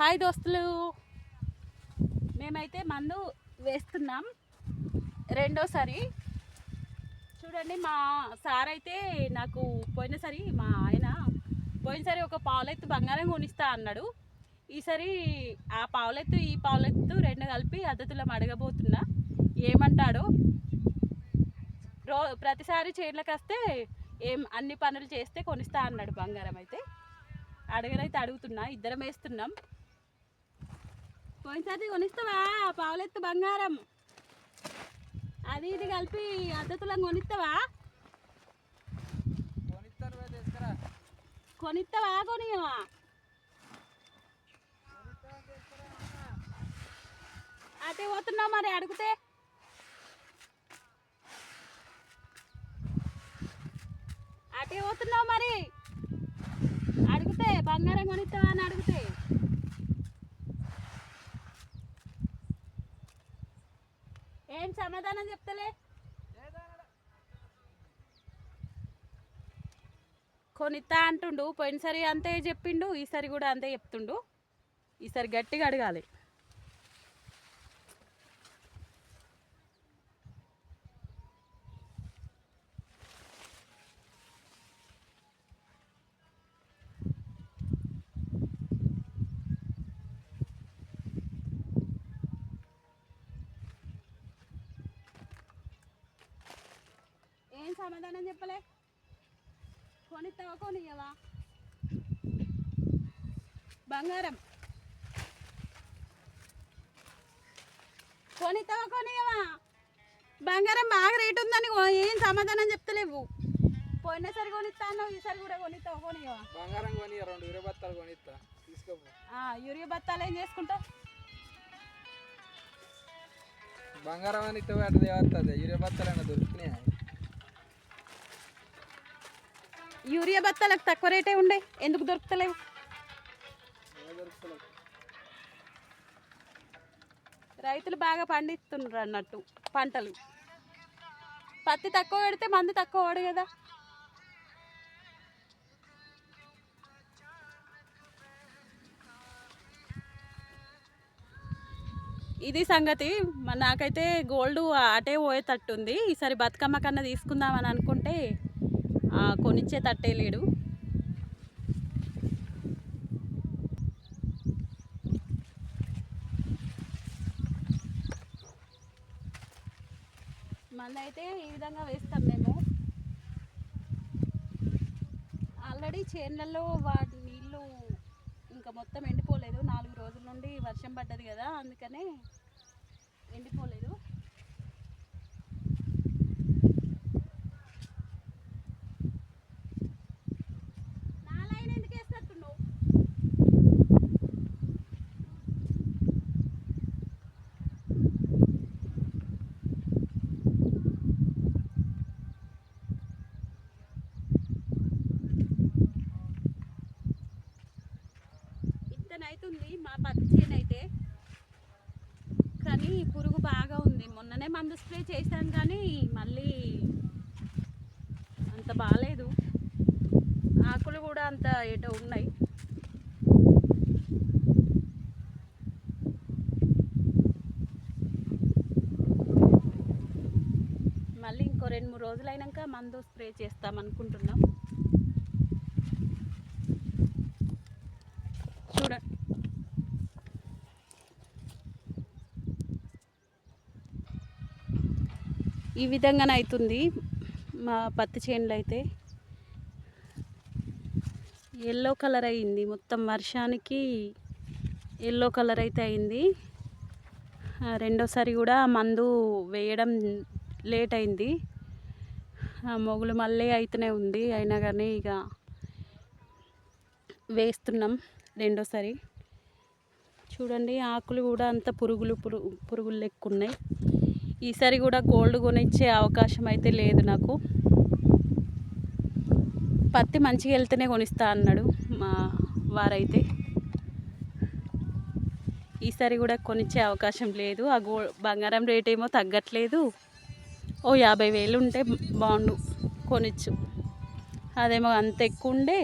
Hi దోస్తులు. మేమైతే మందు వేస్తున్నాం. రెండోసారి. చూడండి మా సార్ అయితే నాకు పోయినసారి మా ఆయన పోయినసారి ఒక పావులెత్తు బంగారం కొనిస్తా అన్నాడు. ఈసారి ఆ పావులెత్తు ఈ పావులెత్తు రెండు కలిపి అద్దతులం అడగబోతున్నా. ఏమంటాడో? రో ప్రతిసారి చీరలకు వస్తే ఏం అన్ని పనులు చేస్తే కొనిస్తా అన్నాడు బంగారం అయితే. అడగనైతే అడుగుతున్నా ఇద్దరం వేస్తున్నాం. పోయినసారి కొనిస్తావా? పావులెత్తు బంగారం. అది ఇది కలిపి అద్దతులం కొనిస్తావా? కొనిస్తావా కొనియవా? అటే పోతున్నావు మరి అడిగితే? అటే పోతున్నావు మరి అడిగితే బంగారం కొనిస్తావా అని అడిగితే ఏం సమాధానం చెప్తలే? కొనిత్తా అంటుండు పోయినసారి అంతే చెప్పిండు ఈసారి కూడా అంతే చెప్తుండు. ఈసారి గట్టిగా అడగాలి ఏం సమాధానం చెప్పలే? కొనిస్తావా కొనియవా బంగారం. కొనిస్తావా కొనియవా బంగారం బాగా రేట్ ఉందని ఏం సమాధానం చెప్తలేవు. పోయినసారి కొనిస్తాను ఈసారి కూడా కొనిస్తావా కొనియవా బంగారం కొని రెండు ఇరవై బత్తాలు కొనిస్తా తీసుకోపో. యూరియా బత్తాలు ఏం చేసుకుంటావు? బంగారం అని ఇస్తే అటు దేవస్తుంది ఇరవై బత్తాలు దొరుకుతున్నాయి? యూరియా బత్తాలకు తక్కువ రేటే ఉండే. ఎందుకు దొరుకుతలేవు? రైతులు బాగా పండిస్తున్నారు అన్నట్టు పంటలు. పత్తి తక్కువ పెడితే మందు తక్కువ వాడు కదా. ఇది సంగతి నాకైతే గోల్డ్ అటే పోయేటట్టుంది. ఈసారి బతుకమ్మ కన్నా తీసుకుందామని అనుకుంటే కొనిచ్చే తట్టే లేడు. మందైతే ఈ విధంగా వేస్తాం మేము. ఆల్రెడీ చేనులలో వాటి నీళ్ళు ఇంకా మొత్తం ఎండిపోలేదు. నాలుగు రోజుల నుండి వర్షం పడ్డది కదా అందుకనే ఎండిపోలేదు నా లైన్ ఎందుకు వేసినట్టున్నావు ఇంతనైతుంది మా పత్తి చేను అయితే కానీ పురుగు బాగా ఉంది. మొన్ననే మందు స్ప్రే చేశాను కానీ మళ్ళీ అంత బాగాలేదు ఆకులు కూడా అంత ఏటో ఉన్నాయి. మళ్ళీ ఇంకో రెండు మూడు రోజులు అయినాక మందు స్ప్రే చేస్తాం అనుకుంటున్నాం. ఈ విధంగానే అవుతుంది. మా పత్తి చేనులు అయితే ఎల్లో కలర్ అయింది. మొత్తం వర్షానికి ఎల్లో కలర్ అయితే అయింది. రెండోసారి కూడా మందు వేయడం లేట్ అయింది. ఆ, మొగులు మళ్ళీ అయితేనే ఉంది. అయినా కానీ ఇక వేస్తున్నాం రెండోసారి. చూడండి ఆకులు కూడా అంత పురుగులు పురుగు పురుగులు లెక్కున్నాయి ఈసారి కూడా గోల్డ్ కొనిచ్చే అవకాశం అయితే లేదు నాకు. పత్తి మంచిగా వెళ్తేనే కొనిస్తా అన్నాడు మా వారైతే. ఈసారి కూడా కొనిచ్చే అవకాశం లేదు. ఆ గో బంగారం రేట్ ఏమో తగ్గట్లేదు. ఓ యాభై వేలు ఉంటే బాగుండు కొనిచ్చు. అదేమో అంత ఎక్కువ ఉండే